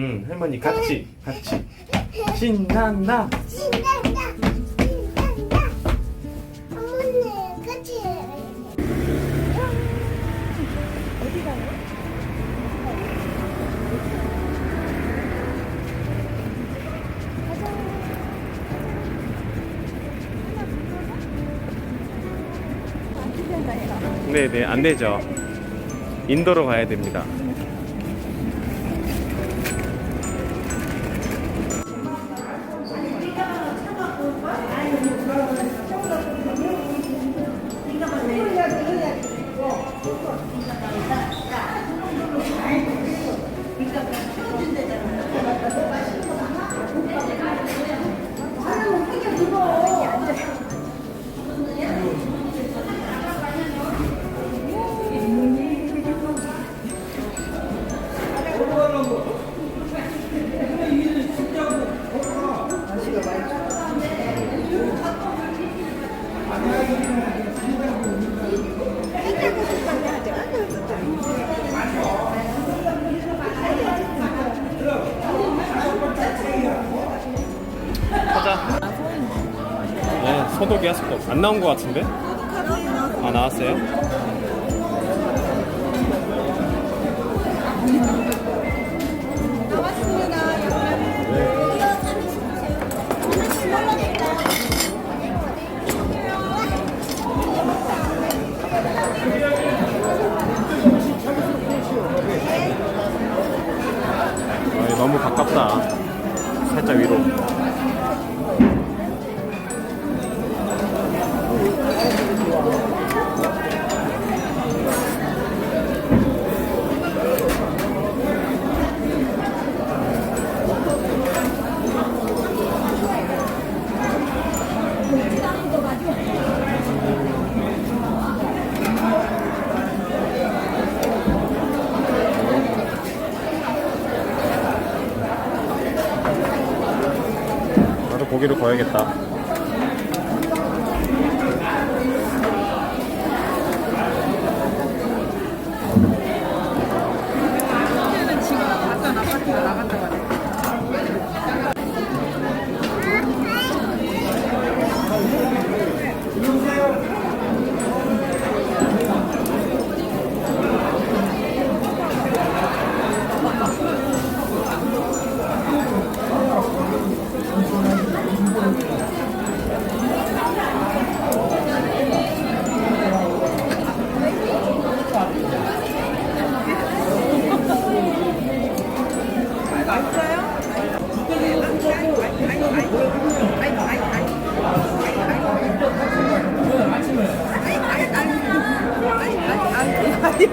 응 할머니 같이 같이. 신난다. 신난다. 신난다. 어머니 같이 어디 가요? 네네 안 되죠. 인도로 가야 됩니다 네 소독이 할 수도 없어 안 나온 것 같은데 아 나왔어요? 고기를 구워야겠다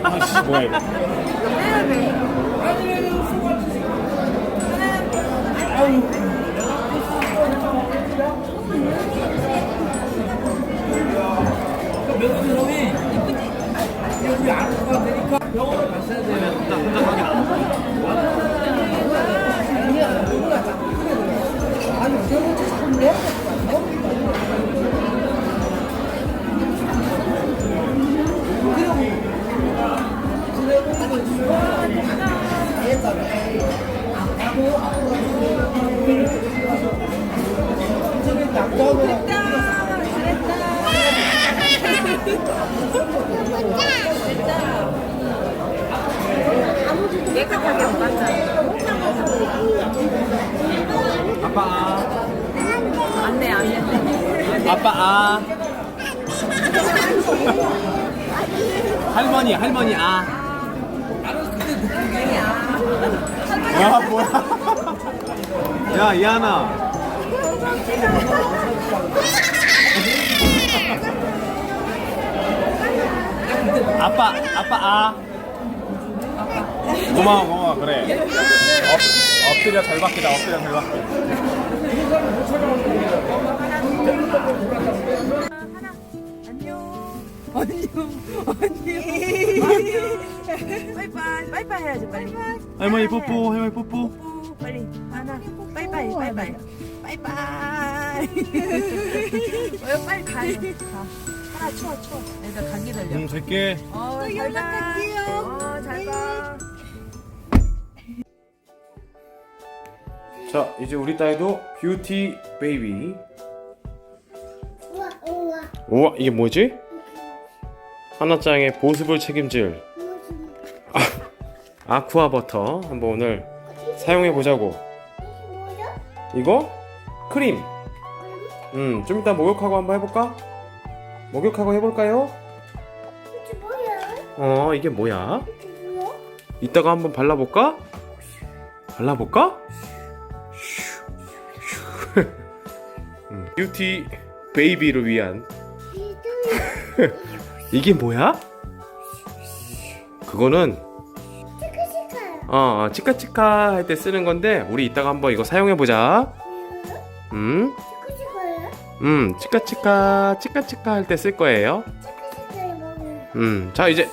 아씨 뭐야 이거 깨끗하게 안 봤잖아. 아빠 안돼 안돼. 아 아빠 아 할머니 할머니 아 야, 뭐야? 야, 이하나. 아빠, 아빠, 아. 고마워, 고마워, 그래. 엎, 엎드려 잘 받기다, 엎드려 잘 받기. 안녕. 안녕. 빠이빠이. 빠이빠이 해야지 빨리. 할머니 뽀뽀, 할머니 뽀뽀. 뽀뽀 빨리 하나. 빠이빠이. 빠이빠이. 빠이빠이. 어, 빨리 가요. 가. 하나 추워 추워. 애들 감기 걸려. 응, 갈게. 어, 잘 가. 연락할게요. 어, 잘 가. 자, 이제 우리 딸도 뷰티 베이비. 우와 우와 우와, 이게 뭐지? 하나짱의 보습을 책임질 아 쿠아 버터 한번 오늘 사용해 보자고. 이거 크림. 음, 좀 이따 목욕하고 한번 해볼까? 목욕하고 해볼까요? 어, 이게 뭐야? 이따가 한번 발라볼까? 발라볼까? 음, 뷰티 베이비를 위한 이게 뭐야? 그거는 어 어, 치카치카 할 때 쓰는 건데 우리 이따가 한번 이거 사용해 보자. 음, 치카치카야? 음, 치카치카 치카치카 할 때 쓸 거예요. 음, 자 이제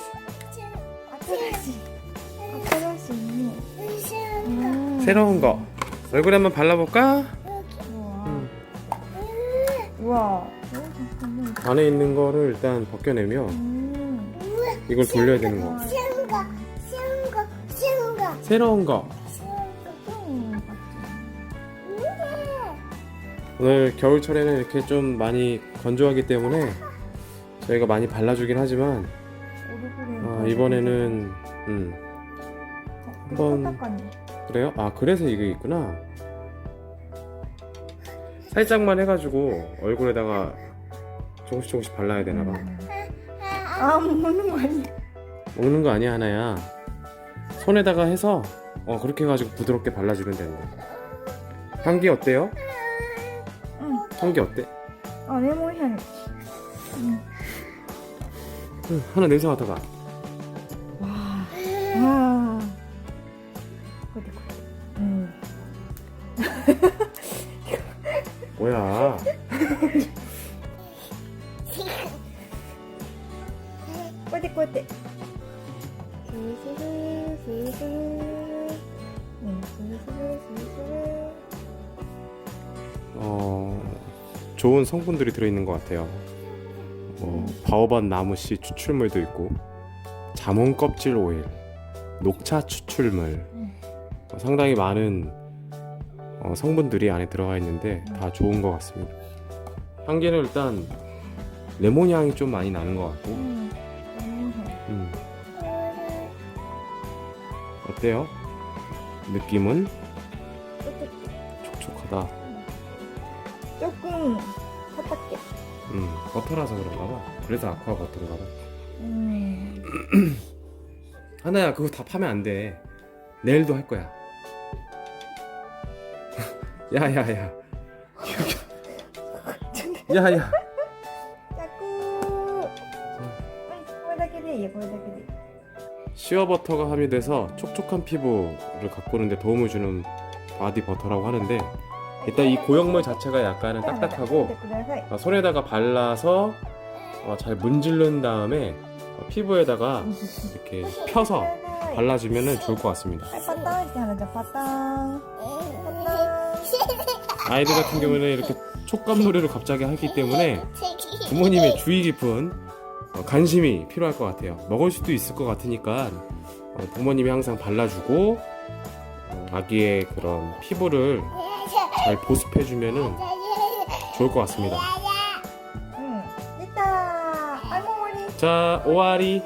새로운 거 얼굴에 한번 발라볼까? 우와. 음, 우와. 어, 잠깐만. 안에 있는 거를 일단 벗겨내면 음. 이걸 돌려야 되는 거. 거 새로운 거. 오늘 겨울철에는 이렇게 좀 많이 건조하기 때문에 저희가 많이 발라주긴 하지만. 아, 이번에는 음 한번-. 그래요? 아 그래서 이게 있구나 살짝만 해가지고 얼굴에다가 조금씩 조금씩 발라야 되나 봐 아, 먹는 거 아니야? 먹는 거 아니야 하나야 손에다가 해서 어 그렇게 해가지고 부드럽게 발라주면 되는데 향기 어때요? 응. 향기 어때? 아, 레몬 향. 응. 응, 하나 냄새 맡아봐 와. 와. 어디 거? 음. 뭐야 어디 거 어때? 어 좋은 성분들이 들어있는 것 같아요. 뭐 바오반 나무씨 추출물도 있고 자몽 껍질 오일 녹차 추출물. 어, 상당히 많은 어, 성분들이 안에 들어가 있는데 다 좋은 것 같습니다. 향기는 일단 레몬 향이 좀 많이 나는 것 같고 어때요? 느낌은? 촉촉하다 조금 사탁게. 음, 버터라서 그런가 봐 그래서 아쿠아 버터인가 봐 음. 하나야 그거 다 파면 안 돼. 내일도 할 거야. 야야야. 야야. 시어버터가 함유돼서 촉촉한 피부를 가꾸는 데 도움을 주는 바디 버터라고 하는데 일단 이 고형물 자체가 약간은 딱딱하고 어, 손에다가 발라서 어, 잘 문질른 다음에 어, 피부에다가 이렇게 펴서 발라주면 좋을 것 같습니다. 아이들 같은 경우는 이렇게 촉감 놀이를 갑자기 하기 때문에 부모님의 주의 깊은 어, 관심이 필요할 것 같아요. 먹을 수도 있을 것 같으니까 어, 부모님이 항상 발라주고 어, 아기의 그런 피부를 잘 보습해주면 좋을 것 같습니다. 자, 오아리.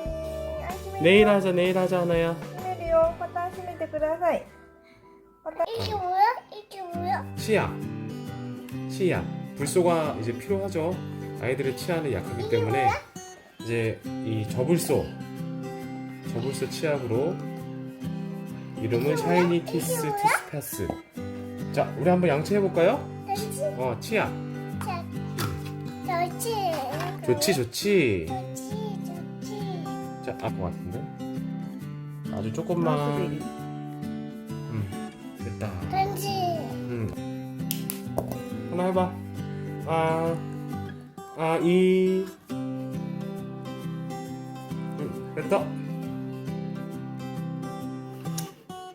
내일 하자, 내일 하자, 하나야. 이게 뭐야? 이게 뭐야? 치약. 치약. 불소가 이제 필요하죠. 아이들의 치아는 약하기 때문에. 이제 이 저불소 저불소 치약으로 이름은 샤이니 키스 투스패스. 자 우리 한번 양치해볼까요? 어 치약. 음. 좋지. 좋지 좋지. 자 아것 같은데? 아주 조금만. 아, 음 됐다. 편지. 음. 하나 해봐. 아아이. 음, 됐다.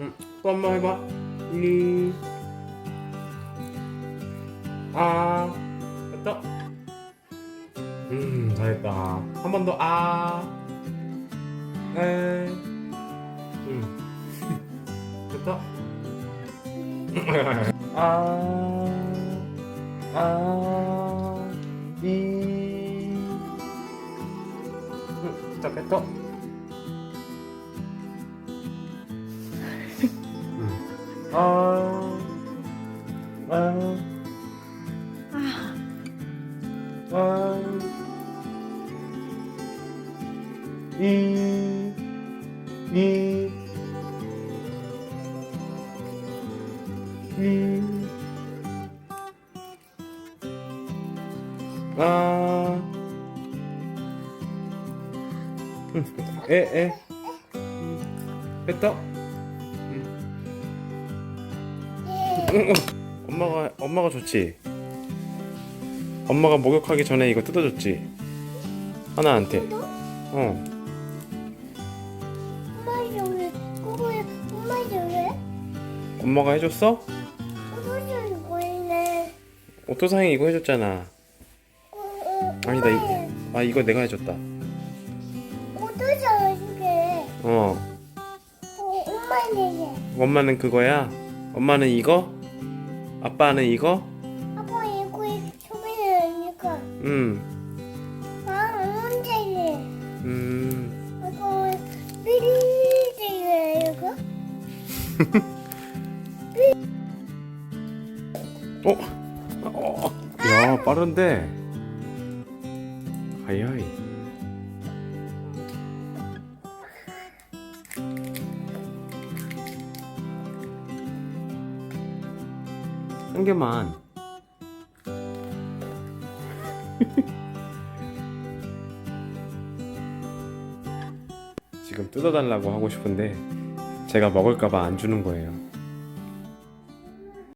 음, 또한 번 해봐. 이. 아, 됐다. 음, 잘했다. 한 번 더, 아. 에. 음. 됐다. 아, 아, 이. 응, 자, 뱉어. 아, 아, 아, 이, 이, 이, 아, 응, 에, 에, 응, 뺐다. 엄마가 엄마가 줬지. 엄마가 목욕하기 전에 이거 뜯어줬지. 하나한테. 어. 엄마 여기 그거에 엄마 여기 엄마가 해줬어? 보이네 오토상이 이거 해줬잖아. 아니다. 이, 아 이거 내가 해줬다. 어떠잖아 이게 어. 어, 엄마는 이게 엄마는 그거야. 엄마는 이거. 아빠는 이거. 아빠 이거 소민이 이거 음. 아 문제네 음. 이거 미리지게 이거 어. 어. 야 빠른데. 하이하이. 한 개만. 지금 뜯어달라고 하고 싶은데 제가 먹을까봐 안 주는 거예요.